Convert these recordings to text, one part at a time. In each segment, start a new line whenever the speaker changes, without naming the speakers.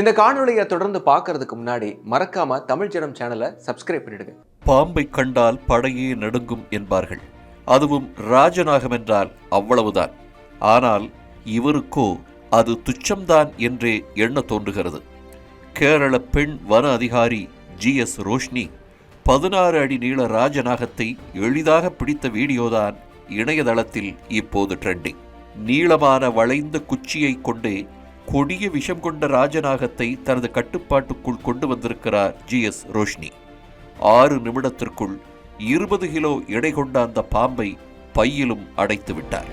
இந்த காணொளியை தொடர்ந்து பார்க்கறதுக்கு முன்னாடி மறக்காம தமிழ் ஜனம் சேனலை சப்ஸ்கிரைப் பண்ணிடுங்க.
பாம்பை கண்டால் படையே நடுங்கும் என்பார்கள். அதுவும் ராஜநாகம் என்றால் அவ்வளவுதான். ஆனால் இவருக்கோ அது துச்சம்தான் என்றே எண்ண தோன்றுகிறது. கேரள பெண் வன அதிகாரி ஜி எஸ் ரோஷ்னி பதினாறு அடி நீள ராஜநாகத்தை எளிதாக பிடித்த வீடியோதான் இணையதளத்தில் இப்போது ட்ரெண்டிங் நீளமான வளைந்த குச்சியை கொண்டே கொடிய விஷம் கொண்ட ராஜநாகத்தை தனது கட்டுப்பாட்டுக்குள் கொண்டு வந்திருக்கிறார் ஜி எஸ் ரோஷ்னி. ஆறு நிமிடத்திற்குள் இருபது கிலோ எடை கொண்ட அந்த பாம்பை பையிலும் அடைத்து விட்டார்.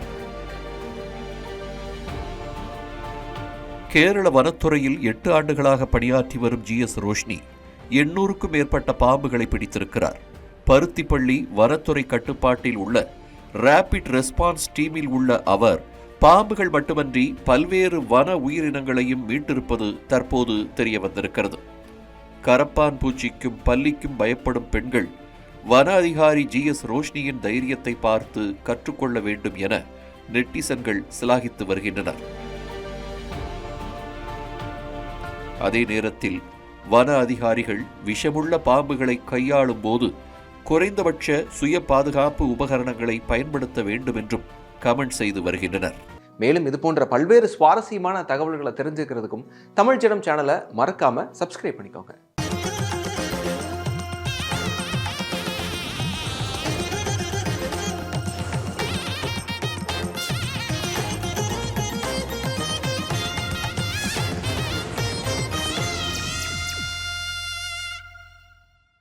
கேரள வனத்துறையில் எட்டு ஆண்டுகளாக பணியாற்றி வரும் ஜி எஸ் ரோஷ்னி எண்ணூறுக்கும் மேற்பட்ட பாம்புகளை பிடித்திருக்கிறார். பருத்திப்பள்ளி வனத்துறை கட்டுப்பாட்டில் உள்ள ரேபிட் ரெஸ்பான்ஸ் டீமில் உள்ள அவர் பாம்புகள் மட்டுமன்றி பல்வேறு வன உயிரினங்களையும் மீட்டிருப்பது தற்போது தெரிய வந்திருக்கிறது கரப்பான் பூச்சிக்கும் பல்லிக்கும் பயப்படும் பெண்கள் வன அதிகாரி ஜி எஸ் ரோஷினியின் தைரியத்தை பார்த்து கற்றுக்கொள்ள வேண்டும் என நெட்டிசன்கள் சிலாகித்து வருகின்றனர். அதே நேரத்தில் வன அதிகாரிகள் விஷமுள்ள பாம்புகளை கையாளும் போது குறைந்தபட்ச சுய பாதுகாப்பு உபகரணங்களை பயன்படுத்த வேண்டும் என்றும் கமெண்ட் செய்து வருகின்றனர்.
மேலும் இது போன்ற பல்வேறு சுவாரஸ்யமான தகவல்களை தெரிஞ்சுக்கிறதுக்கும் தமிழ் ஜனம் சேனலை மறக்காம சப்ஸ்கிரைப் பண்ணிக்கோங்க.